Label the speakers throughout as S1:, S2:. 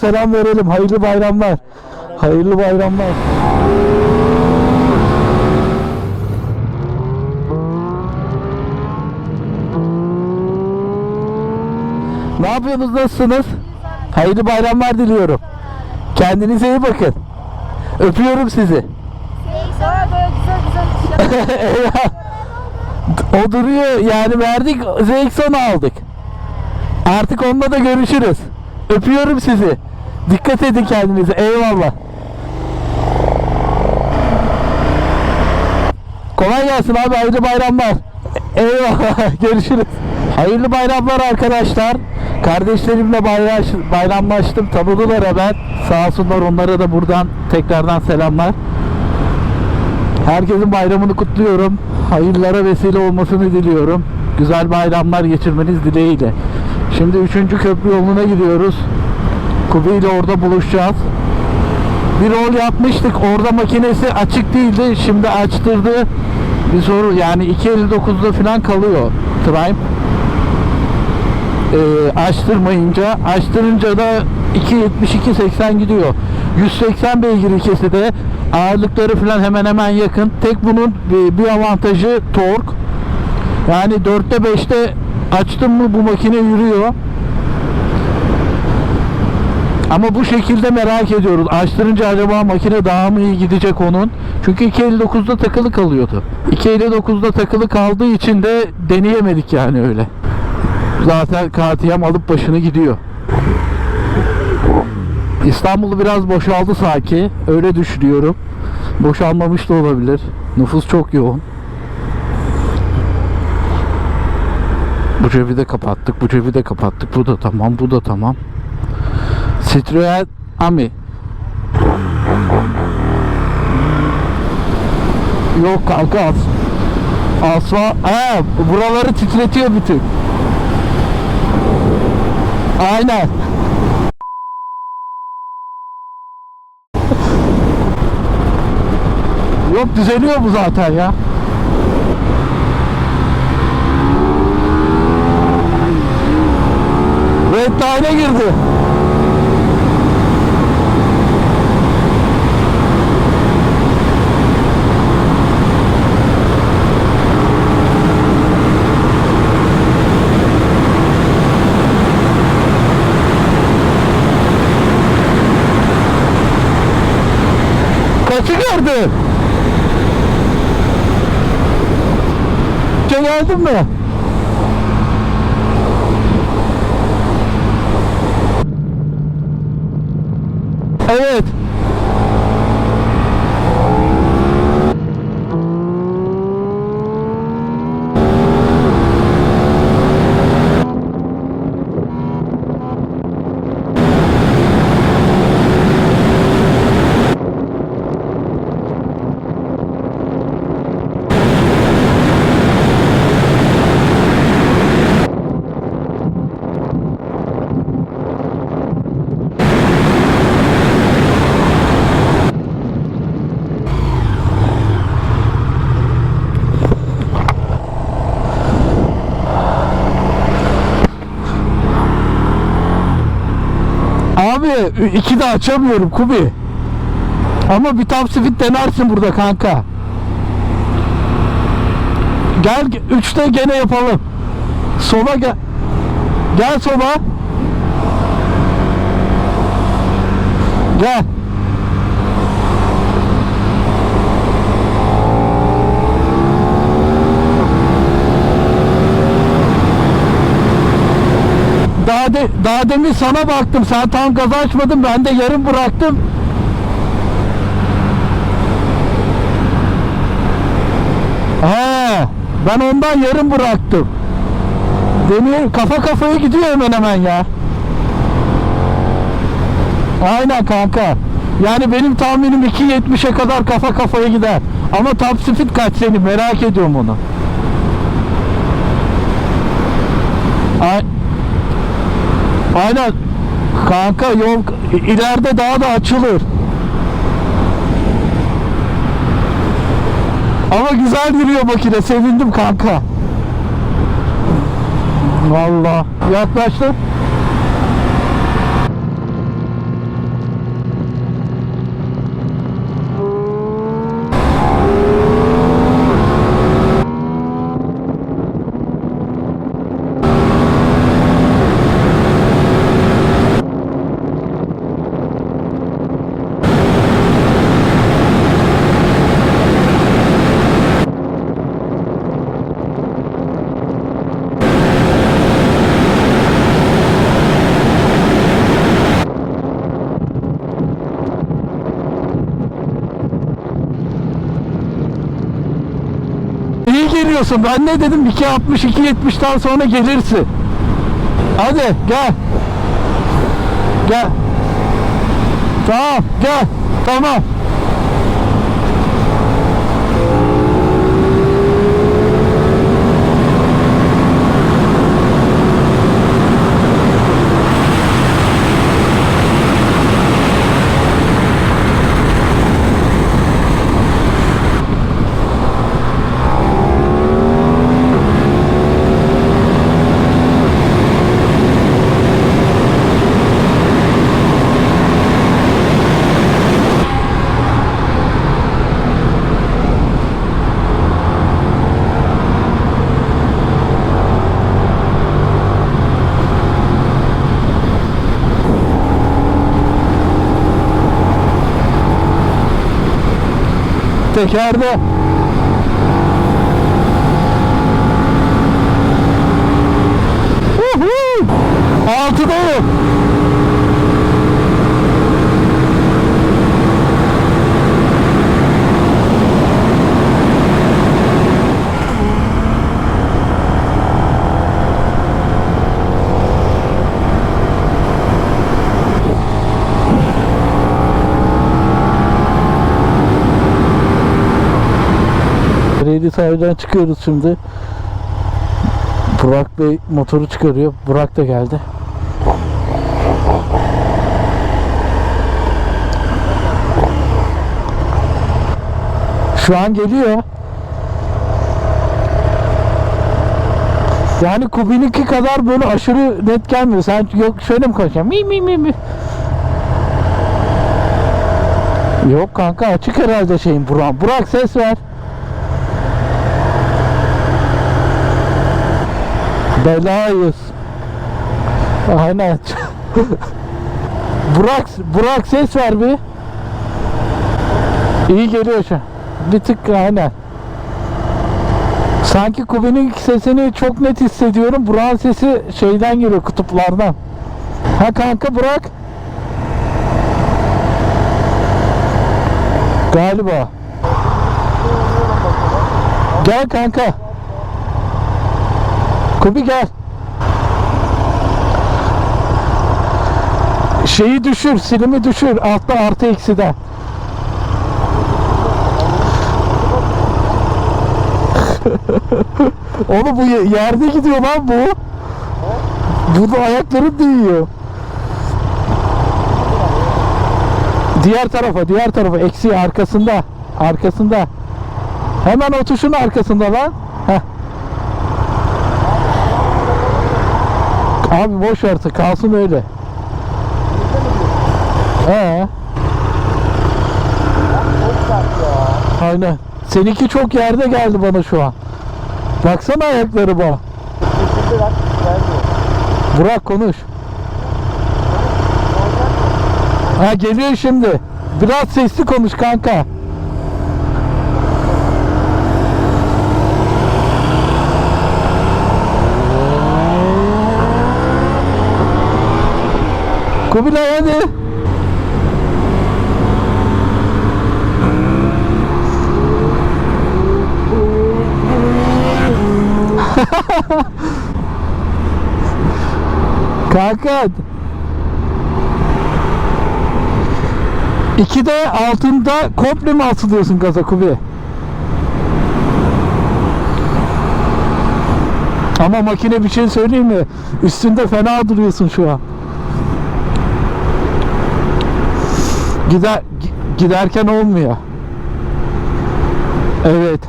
S1: Selam verelim. Hayırlı bayramlar. Hayırlı bayramlar. Ne yapıyorsunuz? Nasılsınız? Hayırlı bayramlar diliyorum. Kendinize iyi bakın. Öpüyorum sizi. O duruyor yani verdik ZX-10 aldık. Artık onunla da görüşürüz. Öpüyorum sizi. Dikkat edin kendinize. Eyvallah. Kolay gelsin abi. Hayırlı bayramlar. Eyvallah. Görüşürüz. Hayırlı bayramlar arkadaşlar. Kardeşlerimle bayraş, bayramlaştım. Tanıdılar hemen. Sağ olsunlar onlara da buradan tekrardan selamlar. Herkesin bayramını kutluyorum. Hayırlara vesile olmasını diliyorum. Güzel bayramlar geçirmeniz dileğiyle. Şimdi 3. köprü yoluna gidiyoruz. Kubi ile orada buluşacağız. Bir rol yapmıştık. Orada makinesi açık değildi. Şimdi açtırdı. Bir soru yani 2.59'da falan kalıyor Prime. Ee, açtırmayınca açtırınca da 2.72-80 gidiyor. 180 beygir ikisi de ağırlıkları falan hemen hemen yakın. Tek bunun bir, avantajı tork. Yani 4'te 5'te açtım mı bu makine yürüyor. Ama bu şekilde merak ediyoruz. Açtırınca acaba makine daha mı iyi gidecek onun? Çünkü 2.59'da takılı kalıyordu. 2.59'da takılı kaldığı için de deneyemedik yani öyle. Zaten KTM alıp başını gidiyor. İstanbul biraz boşaldı sanki. Öyle düşünüyorum. Boşalmamış da olabilir. Nüfus çok yoğun. Bu cebi de kapattık. Bu cebi de kapattık. Bu da tamam. Bu da tamam. Citroen Ami. Yok kanka as asma ha buraları titretiyor bütün. Aynen. Yok düzeliyor bu zaten ya. Red Line'e girdi. Çok geldin mi? Evet. Abi iki de açamıyorum Kubi. Ama bir top speed denersin burada kanka. Gel üçte gene yapalım. Sola gel. Gel sola. Gel. Daha, de, daha demin sana baktım. Sen tam gaz açmadın. Ben de yarım bıraktım. He, ben ondan yarım bıraktım. Demir kafa kafaya gidiyor hemen hemen ya. Aynen kanka. Yani benim tahminim 2.70'e kadar kafa kafaya gider. Ama top speed kaç senin merak ediyorum onu. Ay Aynen. Kanka yol ileride daha da açılır. Ama güzel yürüyor makine. Sevindim kanka. Vallahi yaklaştım. Geliyorsun? Ben ne dedim? 2.60 2.70'ten sonra gelirsin. Hadi gel. Gel. Tamam gel. Tamam. Tekerde. Altıdayım. Kredi sahibiden çıkıyoruz şimdi. Burak Bey motoru çıkarıyor. Burak da geldi. Şu an geliyor. Yani Kubi'ninki kadar böyle aşırı net gelmiyor. Sen yok şöyle mi konuşacaksın? Mi mi mi mi. Yok kanka açık herhalde şeyin Burak. Burak ses ver. Belayız. Aynen. Burak, Burak ses ver bir. İyi geliyor şu. Bir tık aynen. Sanki Kubi'nin sesini çok net hissediyorum. Burak'ın sesi şeyden geliyor kutuplardan. Ha kanka Burak. Galiba. Gel kanka. Kubi gel. Şeyi düşür, silimi düşür. Altta artı eksiden. Oğlum bu ye- yerde gidiyor lan bu. Burada ayakları değiyor. Diğer tarafa, diğer tarafa. Eksi arkasında. Arkasında. Hemen o tuşun arkasında lan. Abi boş versin kalsın öyle. Ee. Aynen. Seninki çok yerde geldi bana şu an. Baksana ayakları bana. Burak konuş. Ha geliyor şimdi. Biraz sesli konuş kanka. Kubilay hadi. Kanka. İki de altında komple mi asılıyorsun gaza Kubi? Ama makine bir şey söyleyeyim mi? Üstünde fena duruyorsun şu an. Gider gi- giderken olmuyor. Evet.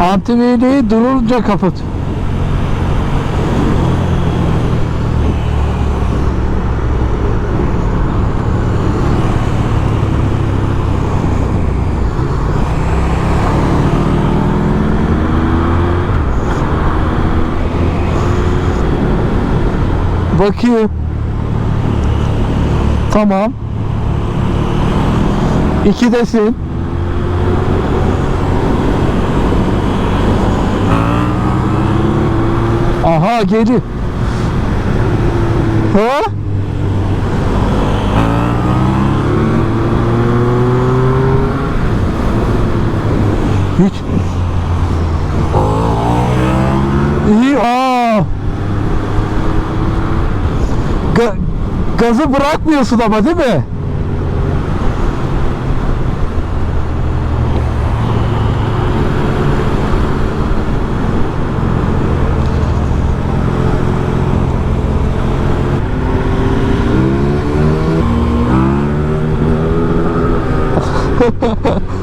S1: Antiveriyi durunca kapat. Bakayım. Tamam. İki desin. Aha geri. Ha? Gazı bırakmıyorsun ama değil mi?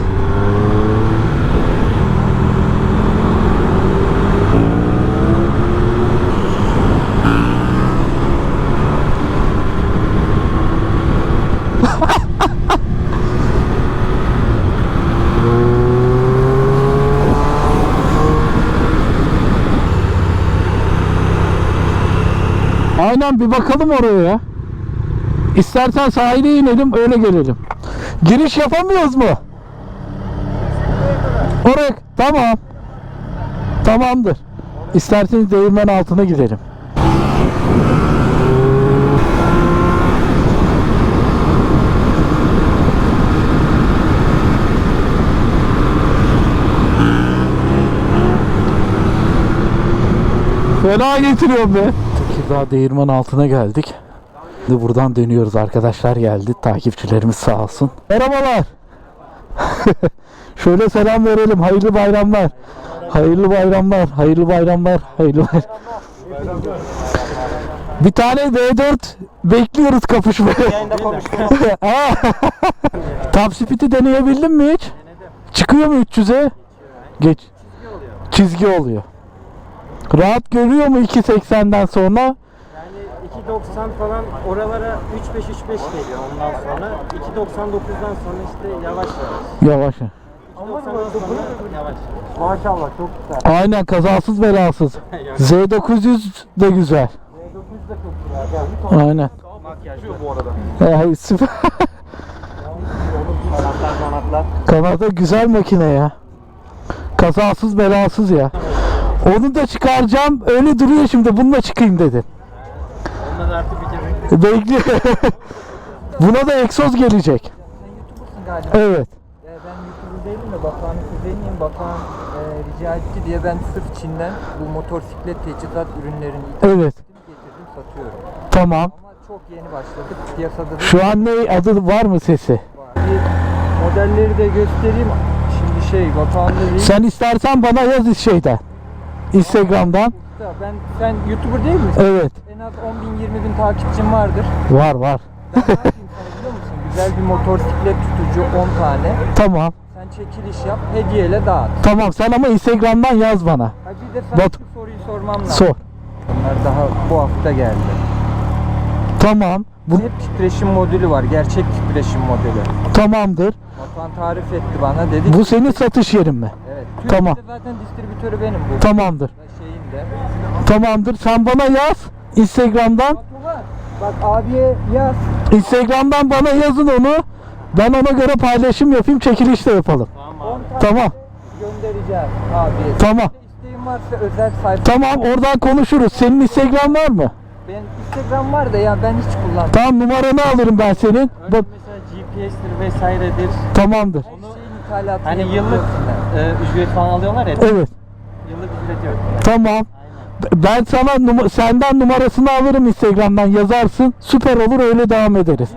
S1: Aynen bir bakalım oraya ya. İstersen sahile inelim öyle gelelim. Giriş yapamıyoruz mu? Oraya tamam. Tamamdır. İsterseniz değirmen altına gidelim. Fena getiriyorum be. Tekirdağ değirmen altına geldik. Şimdi buradan dönüyoruz arkadaşlar geldi. Takipçilerimiz sağ olsun. Merhabalar. Şöyle selam verelim. Hayırlı bayramlar. Hayırlı bayramlar. Hayırlı bayramlar. Hayırlı bayramlar. Bir tane V4 bekliyoruz kapışmaya. Top speed'i deneyebildin mi hiç? Çıkıyor mu 300'e? Geç. Çizgi oluyor. Rahat görüyor mu 2.80'den sonra?
S2: Yani 2.90 falan oralara 3.5 3.5 geliyor ondan sonra. 2.99'dan sonra işte yavaş yavaş.
S1: Yavaş.
S2: 2.90'dan sonra yavaş. Maşallah çok güzel.
S1: Aynen kazasız belasız. Z900 de güzel.
S2: 900 de çok güzel. Yani
S1: Aynen.
S2: makyaj bu arada.
S1: Ay, süper.
S2: Kanatlar kanatlar.
S1: Kanada güzel makine ya. Kazasız belasız ya. Onu da çıkaracağım. Öyle duruyor şimdi. Bununla çıkayım dedim.
S2: Onda da artık bir kere
S1: Bekliyor. Buna da egzoz gelecek.
S3: galiba.
S1: Evet.
S3: Ya ben YouTuber değilim de Batuhan'ın kuzeniyim. Batuhan e, rica etti diye ben sırf Çin'den bu motosiklet teçhizat ürünlerini
S1: Evet.
S3: ettim, getirdim, satıyorum.
S1: Tamam.
S3: Ama çok yeni başladık. Piyasada da
S1: Şu an ne adı var mı sesi?
S3: var. Bir modelleri de göstereyim. Şimdi şey Batuhan'da değil.
S1: Sen istersen bana yaz şeyden. Instagram'dan.
S3: Da Ben, sen YouTuber değil misin?
S1: Evet.
S3: En az 10 bin 20 bin takipçin vardır.
S1: Var var.
S3: Ben ne yapayım sana biliyor musun? Güzel bir motosiklet tutucu 10 tane.
S1: Tamam.
S3: Sen çekiliş yap, hediyeyle dağıt.
S1: Tamam sen ama Instagram'dan yaz bana.
S3: Ha bir de sana
S1: Batu-
S3: şu soruyu sormam lazım.
S1: Sor.
S3: Bunlar daha bu hafta geldi.
S1: Tamam. Bu
S3: Hep titreşim modülü var. Gerçek titreşim modülü.
S1: tamamdır.
S3: Batuhan tarif etti bana dedi.
S1: Bu
S3: ki-
S1: senin satış yerin mi? Tamam.
S3: Zaten distribütörü benim bu.
S1: Tamamdır.
S3: De.
S1: Tamamdır. Sen bana yaz. Instagram'dan.
S3: Bak abiye yaz.
S1: Instagram'dan bana yazın onu. Ben ona göre paylaşım yapayım, çekiliş de yapalım.
S3: 10 tane
S1: Tamam.
S3: göndereceğim abiye.
S1: Tamam.
S3: İsteğin varsa özel sayfa.
S1: Tamam, oradan konuşuruz. Senin Instagram var mı?
S3: Benim Instagram var da ya ben hiç kullanmıyorum.
S1: Tamam, numaranı alırım ben senin. Bak,
S2: mesela GPS'tir vesairedir.
S1: tamamdır.
S3: İthalatını
S2: Hani yıllık e, ücret falan alıyorlar ya.
S1: Evet.
S2: Yıllık ücret yok.
S1: Tamam.
S2: Aynen.
S1: Ben sana numa- senden numarasını alırım Instagram'dan yazarsın. Süper olur öyle devam ederiz.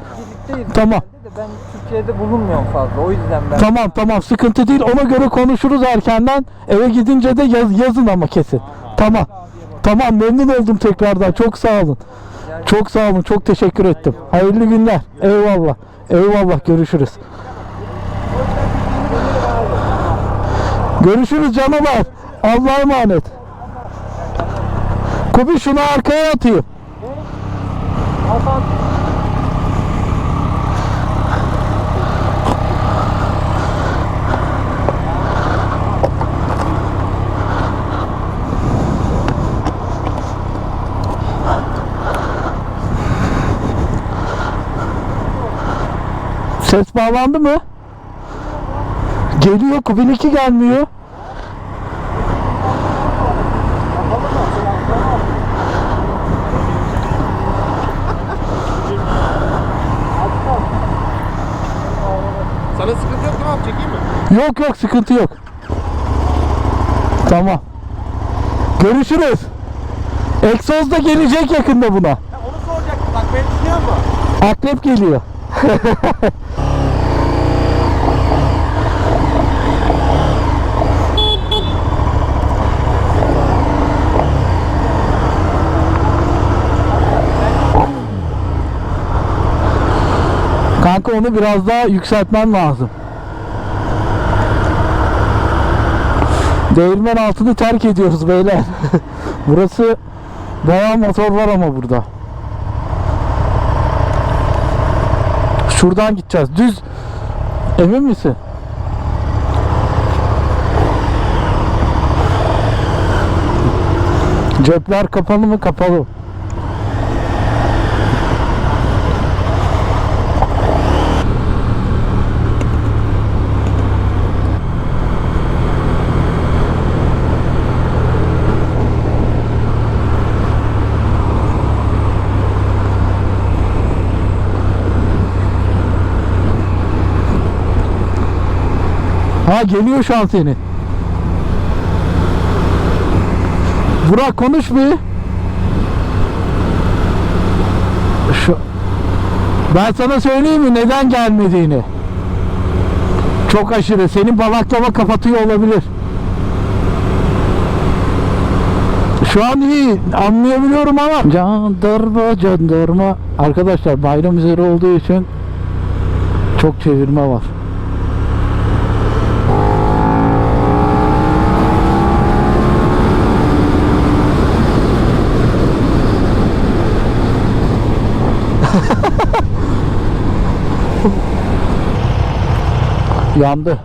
S3: Birlikteyiz.
S1: Tamam.
S3: de Ben Türkiye'de bulunmuyorum fazla. O yüzden ben
S1: Tamam tamam sıkıntı değil. Ona göre konuşuruz erkenden. Eve gidince de yaz, yazın ama kesin. Tamam. Tamam memnun oldum tekrardan. Çok sağ olun. Çok sağ olun. Çok teşekkür ettim. Hayırlı günler. Eyvallah. Eyvallah. Görüşürüz. Görüşürüz canavar. Allah'a emanet. Kubi şunu arkaya atayım. Ses bağlandı mı? Geliyor Kubilinki gelmiyor. Sana sıkıntı yok tamam çekeyim mi? Yok yok sıkıntı yok. Tamam. Görüşürüz. Egzoz da gelecek yakında buna.
S2: Ya onu soracaktım bak ben düşünüyor mu?
S1: Akrep geliyor. Kanka onu biraz daha yükseltmen lazım. Değirmen altını terk ediyoruz beyler. Burası bayağı motor var ama burada. Şuradan gideceğiz. Düz. Emin misin? Cepler kapalı mı? Kapalı. Ha geliyor şu. Burak konuş bir. Şu Ben sana söyleyeyim mi neden gelmediğini? Çok aşırı. Senin balaklava kapatıyor olabilir. Şu an iyi anlayabiliyorum ama Jandarma jandarma Arkadaşlar bayram üzeri olduğu için Çok çevirme var Yandı.